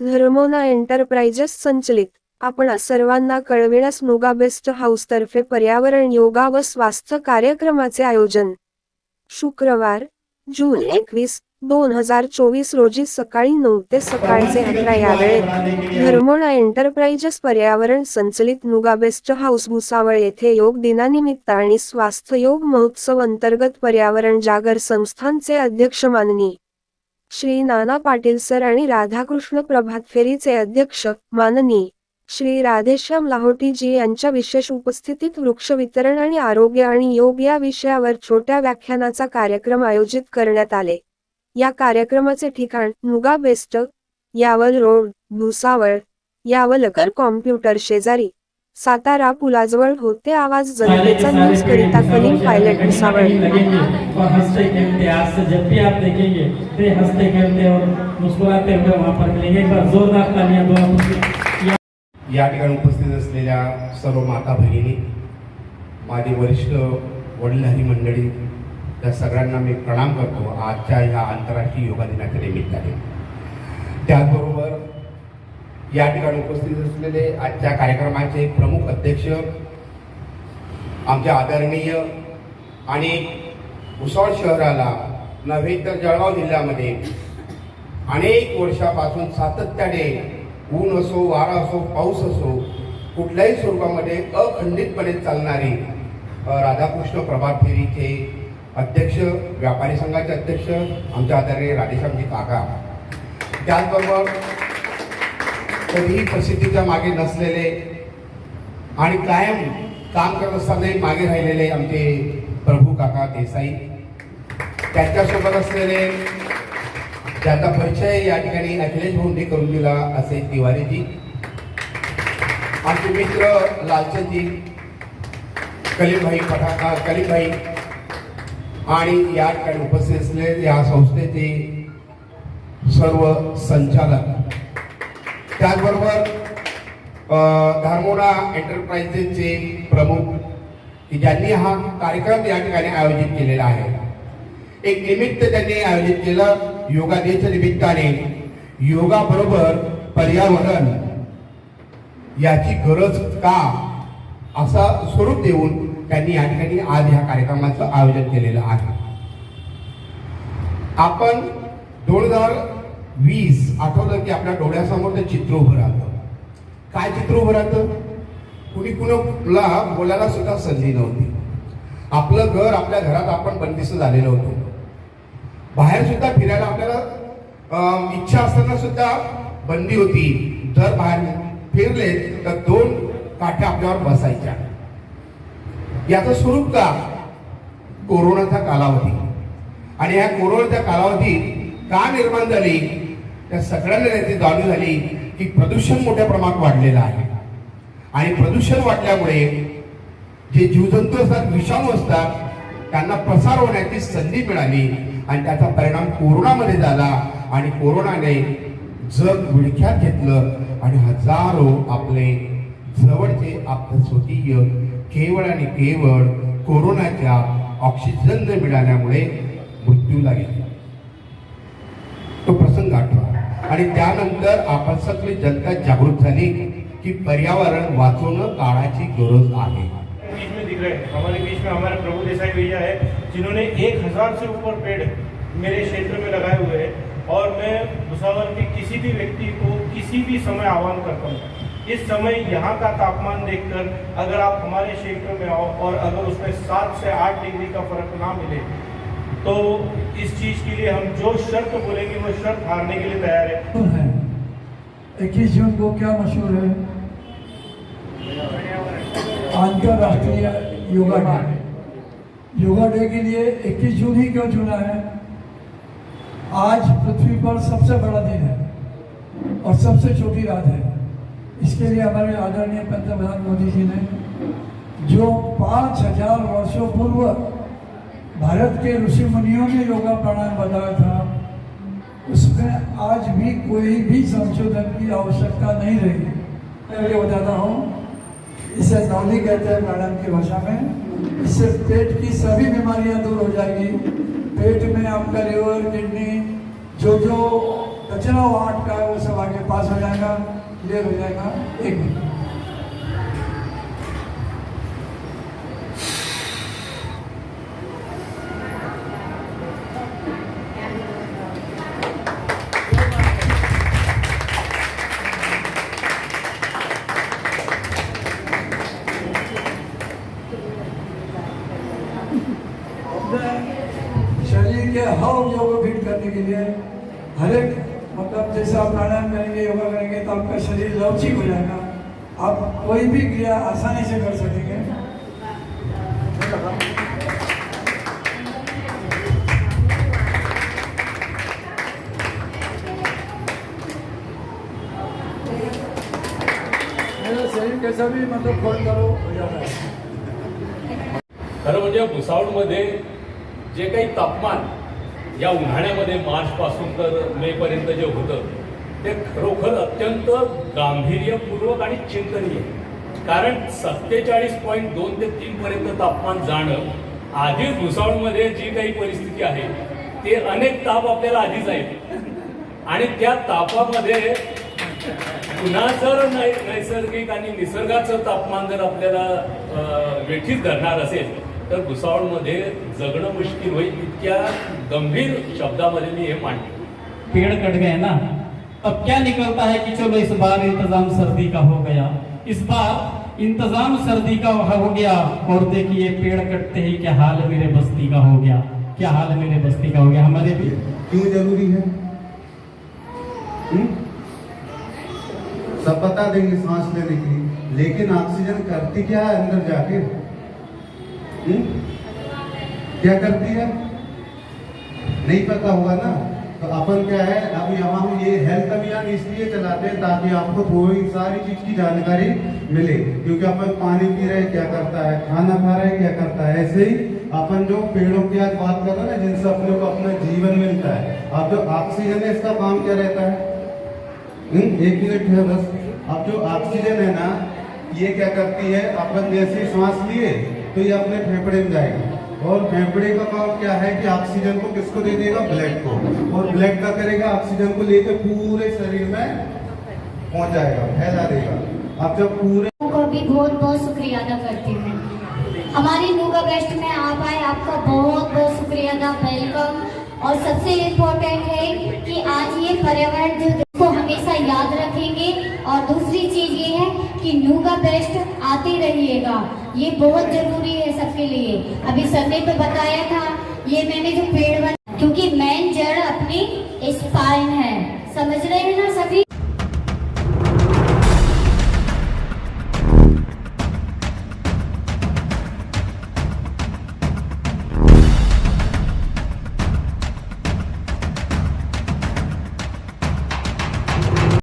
धर्मोना enterprises संचलित. आपण सर्वांना कळविण्यास नुगा बेस्ट हाऊसतर्फे पर्यावरण योगा व स्वास्थ्य कार्यक्रमाचे आयोजन. शुक्रवार जून एकवीस दोन हजार चोवीस रोजी सकाळी नऊ ते सकाळचे अकरा या वेळेत धर्मोना एंटरप्राइजेस पर्यावरण संचलित नुगा बेस्ट हाऊस भुसावळ येथे योग दिनानिमित्त आणि स्वास्थ्य योग महोत्सव अंतर्गत पर्यावरण जागर संस्थानचे अध्यक्ष माननी श्री नाना पाटील सर आणि राधाकृष्ण प्रभात फेरीचे अध्यक्ष माननीय श्री राधेश्याम लाहोटीजी यांच्या विशेष उपस्थितीत वृक्ष वितरण आणि आरोग्य आणि योग या विषयावर छोट्या व्याख्यानाचा कार्यक्रम आयोजित करण्यात आले. या कार्यक्रमाचे ठिकाण नुगा best Yawal road Bhusawal Yawalkar computer शेजारी. सातारा पुलाजवळ होते आवाज जनतेचा न्यूज करिता कलिंग पायलट भुसावळ और हंसते खेलते आज से जब भी आप देखेंगे तो हंसते खेलते और मुस्कुराते हुए वहाँ पर मिलेंगे एक बार जोरदार तालियां दो या ठिकाणी उपस्थित असलेल्या सर्व माता भगिनी माझे वरिष्ठ वडीलधारी मंडळी त्या सगळ्यांना मी प्रणाम करतो. आजच्या ह्या आंतरराष्ट्रीय योगा दिनाच्या निमित्ताने. त्याचबरोबर या ठिकाणी उपस्थित असलेले आजच्या कार्यक्रमाचे प्रमुख अध्यक्ष आमच्या आदरणीय आणि भुसावळ शहराला नव्हे तर जळगाव जिल्ह्यामध्ये अनेक वर्षापासून सातत्याने ऊन असो वारा असो पाऊस असो कुठल्याही स्वरूपामध्ये अखंडितपणे चालणारी राधाकृष्ण प्रभात फेरीचे अध्यक्ष व्यापारी संघाचे अध्यक्ष आमच्या आदरणीय राधेश्यामजी काका. त्याचबरोबर कधीही प्रसिद्धीच्या मागे नसलेले आणि कायम काम करत असतानाही मागे राहिलेले आमचे प्रभू काका देसाई. त्यांच्यासोबत असलेले ज्याचा परिचय या ठिकाणी अखिलेश भोंडे करून दिला असे तिवारीजी. आमचे मित्र लालचंदजी कलीमभाई पठाका कलीमभाई. आणि या ठिकाणी उपस्थित असलेले या संस्थेचे सर्व संचालक. त्याचबरोबर धारमोडा एंटरप्राइजेसचे प्रमुख की ज्यांनी हा कार्यक्रम या ठिकाणी आयोजित केलेला आहे. एक निमित्त त्यांनी आयोजित केलं योगा डेच्या निमित्ताने. योगा बरोबर पर्यावरण याची गरज का असा स्वरूप देऊन त्यांनी या ठिकाणी आज ह्या कार्यक्रमाचं आयोजन केलेलं आहे. आपण दोन हजार वीस आठवलं की आपल्या डोळ्यासमोर ते चित्र उभं राहतं. काय चित्र उभं राहतं? कुणी कुणाला बोलायला सुद्धा संधी नव्हती. आपलं घर आपल्या घरात आपण बंदिस्त झालेलं होतो. बाहेर सुद्धा फिरायला आपल्याला इच्छा असताना सुद्धा बंदी होती. जर बाहेर फिरले तर दोन काठ्या आपल्यावर बसायच्या. याचं स्वरूप का? कोरोनाचा कालावधी. आणि या कोरोनाच्या कालावधीत का निर्माण झाली? त्या सगळ्यांना याची जाणीव झाली की प्रदूषण मोठ्या प्रमाणात वाढलेलं आहे. आणि प्रदूषण वाढल्यामुळे जे जीवजंतू असतात विषाणू असतात त्यांना प्रसार होण्याची संधी मिळाली आणि त्याचा परिणाम कोरोनामध्ये झाला आणि कोरोनाने जग विळख्यात घेतलं आणि हजारो आपले जवळचे आपले स्वकीय केवळ आणि केवळ कोरोनाच्या ऑक्सिजन न मिळाल्यामुळे मृत्यूला गेले. तो प्रसंग आठवा आणि त्यानंतर आपण सगळी जनता जागृत झाली की पर्यावरण वाचवणं काळाची गरज आहे. बीच में दिख रहे हैं हमारे बीच में हमारे प्रभु देसाई भैया है जिन्होंने एक हजार से ऊपर पेड़ मेरे क्षेत्र में लगाए हुए हैं और मैं भुसावर के किसी भी व्यक्ति को किसी भी समय आह्वान करता हूँ। इस समय यहाँ का तापमान देखकर अगर आप हमारे क्षेत्र में आओ और अगर उसमें सात से आठ डिग्री का फर्क ना मिले तो इस चीज़ के लिए हम जो शर्त बोलेंगे, वो शर्त हारने के लिए तैयार है। इक्कीस जून को क्या मशहूर है? अंतर्राष्ट्रीय योगा डे। योगा डे के लिए 21 जून ही क्यों चुना है? आज पृथ्वी पर सबसे बड़ा दिन है और सबसे छोटी रात है। इसके लिए हमारे आदरणीय पंतप्रधान मोदी जी ने जो पाँच हज़ार वर्षों पूर्व भारत के ऋषि मुनियों ने योगा प्राणायाम बताया था। उसमें आज भी कोई भी संशोधन की आवश्यकता नहीं रही। मैं ये बताता हूँ, इसे नौली कहते हैं प्राणायाम की भाषा में। इससे पेट की सभी बीमारियाँ दूर हो जाएगी। पेट में आपका लिवर, किडनी, जो जो कचरा वहाँ अटका है, वो सब आगे पास हो जाएगा, क्लियर हो जाएगा। एक मिनट। के हर अंगों को फिट करने के लिए? हर एक मतलब जैसे आप प्राणायाम करेंगे योगा करेंगे तो आपका शरीर लवचिक हो जाएगा। आप कोई भी क्रिया आसानी से कर सकेंगे। मेरा शरीर कैसा भी मतलब खोल करो हो जाता है। खरं म्हणजे भुसावळमध्ये जे काही तापमान या उन्हाळ्यामध्ये मार्चपासून तर मेपर्यंत जे होतं ते खरोखर अत्यंत गांभीर्यपूर्वक आणि चिंतनीय. कारण सत्तेचाळीस पॉईंट दोन ते तीनपर्यंत तापमान जाणं आधीच भुसावळमध्ये जी काही परिस्थिती आहे ते अनेक ताप आपल्याला आधीच आहेत. आणि त्या तापामध्ये पुन्हा जर नै- नैसर्गिक आणि निसर्गाचं तापमान जर आपल्याला वेठीत धरणार असेल तर भुसावळमध्ये जगणं मुश्किल होईल इतक्या गंभीर शब्दामध्ये मी हे मांडतो पेड़ कट गए ना? अब क्या निकलता है कि चलो इस बार इंतज़ाम सर्दी का हो गया। इस बार इंतज़ाम सर्दी का हो गया और देखिए पेड़ कटते ही क्या हाल मेरे बस्ती का हो गया। क्या हाल मेरे बस्ती का हो गया हमारे भी क्यों ज़रूरी है? हुँ? सब बता देंगे सांस लेने की लेकिन ऑक्सीजन करती क्या है अंदर जाके? हुँ? क्या करती है? नहीं पता होगा ना? तो अपन क्या है अब यहाँ हम ये हेल्थ अभियान इसलिए चलाते हैं ताकि आपको थोड़ी सारी चीज़ की जानकारी मिले। क्योंकि अपन पानी पी रहे क्या करता है? खाना खा रहे क्या करता है? ऐसे ही अपन जो पेड़ों की आज बात कर रहे हैं ना जिनसे अपने को अपना जीवन मिलता है। अब जो ऑक्सीजन है इसका काम क्या रहता है? हम्म, एक मिनट है बस। अब जो ऑक्सीजन है ना ये क्या करती है? अपन जैसे श्वास लिए तो ये अपने फेफड़े में जाएगी। और फेफड़े का काम क्या है कि ऑक्सीजन को किसको दे देगा? ब्लड को। और ब्लड का करेगा, ऑक्सीजन को लेकर पूरे शरीर में पहुंचाएगा फैला देगा। अब जब पूरे को भी बहुत बहुत शुक्रिया अदा करती हूँ। हमारी नूगा बेस्ट में आप आए, आपका बहुत बहुत शुक्रिया अदा। वेलकम और सबसे इम्पोर्टेंट है कि आज ये पर्यावरण जो कि न्यू का बेस्ट आते रहिएगा। ये बहुत ज़रूरी है सबके लिए। अभी सर ने तो बताया था, ये मैंने जो पेड़ बना क्योंकि मेन जड़ अपनी स्पाइन है। समझ रहे हैं ना सभी?